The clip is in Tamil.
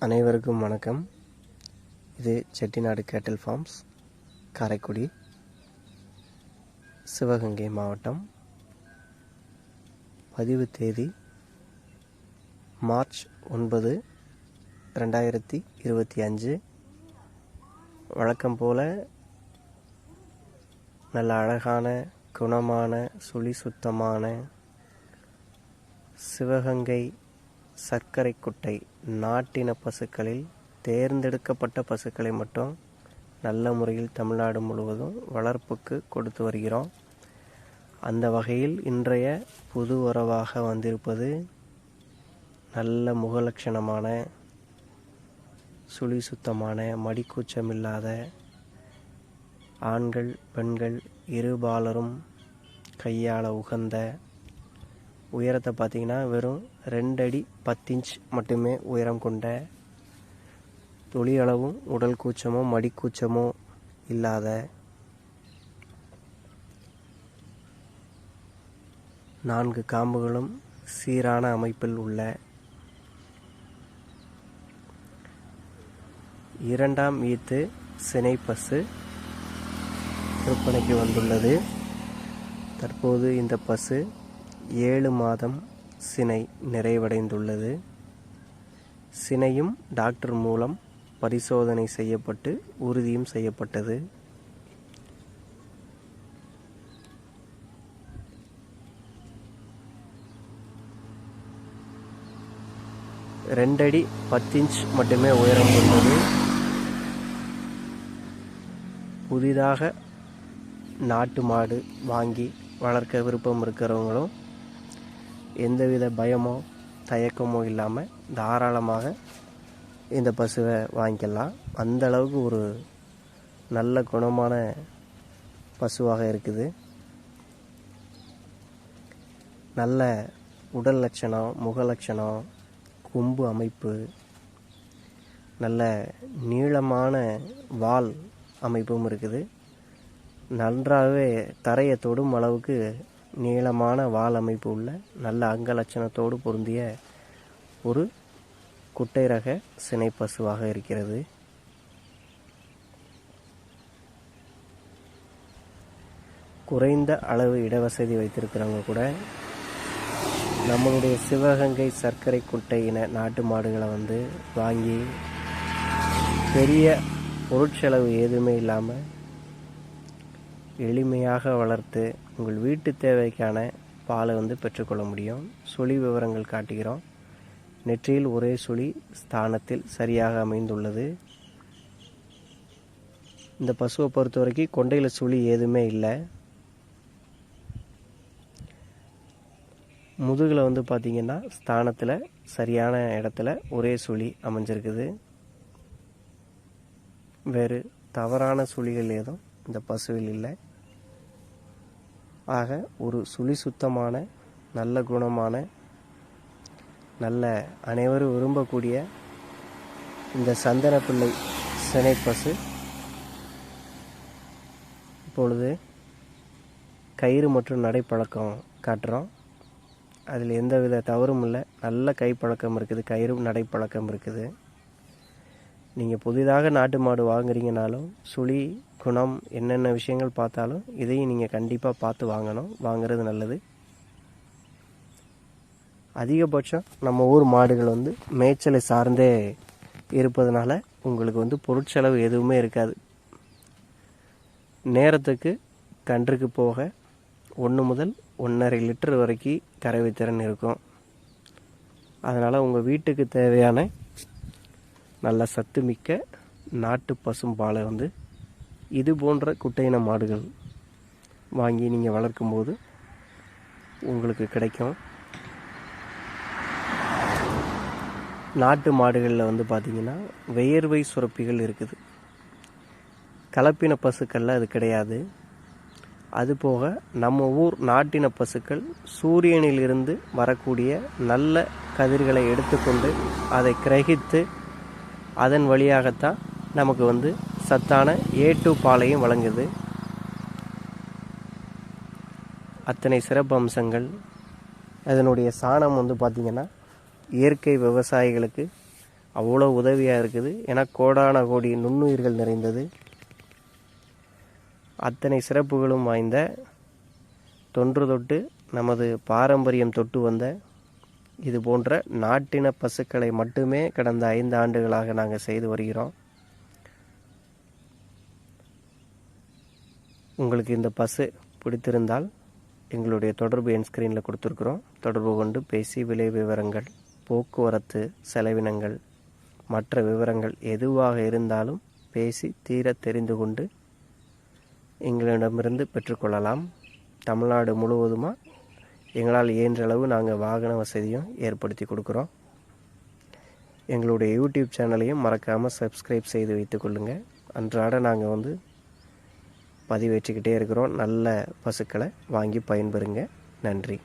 அனைவருக்கும் வணக்கம். இது செட்டிநாடு கேட்டில் ஃபார்ம்ஸ் காரைக்குடி சிவகங்கை மாவட்டம். பதிவு தேதி மார்ச் ஒன்பது ரெண்டாயிரத்தி இருபத்தி அஞ்சு. வழக்கம் போல் நல்ல அழகான குணமான சுழி சுத்தமான சிவகங்கை சர்க்கரை குட்டை நாட்டின பசுக்களில் தேர்ந்தெடுக்கப்பட்ட பசுக்களை மட்டும் நல்ல முறையில் தமிழ்நாடு முழுவதும் வளர்ப்புக்கு கொடுத்து வருகிறோம். அந்த வகையில் இன்றைய புது உறவாக வந்திருப்பது நல்ல முகலட்சணமான சுழி சுத்தமான மடிக்கூச்சமில்லாத ஆண்கள் பெண்கள் இருபாலரும் கையாள உகந்த உயரத்தை பார்த்தீங்கன்னா வெறும் ரெண்டு அடி பத்து இன்ச் மட்டுமே உயரம் கொண்ட துளி அளவும் உடல் கூச்சமோ மடிக்கூச்சமோ இல்லாத நான்கு காம்புகளும் சீரான அமைப்பில் உள்ள இரண்டாம் ஈத்து சினைப்பசு விற்பனைக்கு வந்துள்ளது. தற்போது இந்த பஸ்ஸு ஏழு மாதம் சினை நிறைவடைந்துள்ளது. சினையும் டாக்டர் மூலம் பரிசோதனை செய்யப்பட்டு உறுதியும் செய்யப்பட்டது. ரெண்டடி பத்து இன்ச் மட்டுமே உயரம் கொண்டது புதிதாக நாட்டு மாடு வாங்கி வளர்க்க விருப்பம் இருக்கிறவங்களும் எந்தவித பயமோ தயக்கமோ இல்லாமல் தாராளமாக இந்த பசுவை வாங்கிக்கலாம். அந்த அளவுக்கு ஒரு நல்ல குணமான பசுவாக இருக்குது. நல்ல உடல் லட்சணம் முக லட்சணம் கொம்பு அமைப்பு நல்ல நீளமான வால் அமைப்பும் இருக்குது. நன்றாகவே தரையை தொடும் அளவுக்கு நீளமான வால் அமைப்பு உள்ள நல்ல அங்க லட்சணத்தோடு பொருந்திய ஒரு குட்டை ரக சினை பசுவாக இருக்கிறது. குறைந்த அளவு இடவசதி வைத்திருக்கிறவங்க கூட நம்மளுடைய சிவகங்கை சர்க்கரை குட்டை இன நாட்டு மாடுகளை வந்து வாங்கி பெரிய பொருட்செலவு எதுவுமே இல்லாமல் எளிமையாக வளர்த்து உங்கள் வீட்டு தேவைக்கான பாலை வந்து பெற்றுக்கொள்ள முடியும். சுழி விவரங்கள் காட்டுகிறோம். நெற்றியில் ஒரே சுழி ஸ்தானத்தில் சரியாக அமைந்துள்ளது. இந்த பசுவை பொறுத்த வரைக்கும் கொண்டையில் சுழி எதுவுமே இல்லை. முதுகில் வந்து பார்த்திங்கன்னா ஸ்தானத்தில் சரியான இடத்துல ஒரே சுழி அமைஞ்சிருக்குது. வேறு தவறான சுழிகள் ஏதும் இந்த பசுவில் இல்லை. ஆக ஒரு சுழி சுத்தமான நல்ல குணமான நல்ல அனைவரும் விரும்பக்கூடிய இந்த சந்தன பிள்ளை சினை பசு. இப்பொழுது கயிறு மற்றும் நடைப்பழக்கம் காட்டுறோம். அதில் எந்தவித தவறும் இல்லை. நல்ல கைப்பழக்கம் இருக்குது கயிறு நடைப்பழக்கம் இருக்குது. நீங்கள் புதிதாக நாட்டு மாடு வாங்குறீங்கனாலும் சுழி குணம் என்னென்ன விஷயங்கள் பார்த்தாலும் இதையும் நீங்கள் கண்டிப்பாக பார்த்து வாங்கணும். வாங்குறது நல்லது. அதிகபட்சம் நம்ம ஊர் மாடுகள் வந்து மேய்ச்சலை சார்ந்தே இருப்பதனால உங்களுக்கு வந்து பொருட்செலவு எதுவுமே இருக்காது. நேரத்துக்கு கன்றுக்கு போக ஒன்று முதல் ஒன்றரை லிட்டர் வரைக்கும் கறவை திறன் இருக்கும். அதனால் உங்கள் வீட்டுக்கு தேவையான நல்ல சத்து மிக்க நாட்டு பசும்பாலை வந்து இது போன்ற குட்டையின மாடுகள் வாங்கி நீங்கள் வளர்க்கும்போது உங்களுக்கு கிடைக்கும். நாட்டு மாடுகளில் வந்து பார்த்திங்கன்னா வெயர்வை சுரப்பிகள் இருக்குது. கலப்பின பசுக்களில் அது கிடையாது. அதுபோக நம்ம ஊர் நாட்டின பசுக்கள் சூரியனிலிருந்து வரக்கூடிய நல்ல கதிர்களை எடுத்துக்கொண்டு அதை கிரகித்து அதன் வழியாகத்தான் நமக்கு வந்து சத்தான ஏ டூ பாலையும் வழங்குது. அத்தனை சிறப்பு அம்சங்கள். அதனுடைய சாணம் வந்து பார்த்திங்கன்னா இயற்கை விவசாயிகளுக்கு அவ்வளோ உதவியாக இருக்குது. ஏன்னா கோடான கோடி நுண்ணுயிர்கள் நிறைந்தது. அத்தனை சிறப்புகளும் வாய்ந்த தொன்று தொட்டு நமது பாரம்பரியம் தொட்டு வந்த இது போன்ற நாட்டின பசுக்களை மட்டுமே கடந்த ஐந்து ஆண்டுகளாக நாங்கள் செய்து வருகிறோம். உங்களுக்கு இந்த பசு பிடித்திருந்தால் எங்களுடைய தொடர்பு என் ஸ்க்ரீனில் கொடுத்துருக்குறோம். தொடர்பு கொண்டு பேசி விலை விவரங்கள் போக்குவரத்து செலவினங்கள் மற்ற விவரங்கள் எதுவாக இருந்தாலும் பேசி தீர தெரிந்து கொண்டு எங்களிடமிருந்து பெற்றுக்கொள்ளலாம் தமிழ்நாடு முழுவதுமாக எங்களால் இயன்றளவு நாங்கள் வாகன வசதியும் ஏற்படுத்தி கொடுக்குறோம். எங்களுடைய யூடியூப் சேனலையும் மறக்காமல் சப்ஸ்கிரைப் செய்து வைத்துக்கொள்ளுங்கள் அன்றாட நாங்கள் வந்து பதிவேற்றிக்கிட்டே இருக்கிறோம். நல்ல பசுக்களை வாங்கி பயன்பெறுங்க. நன்றி.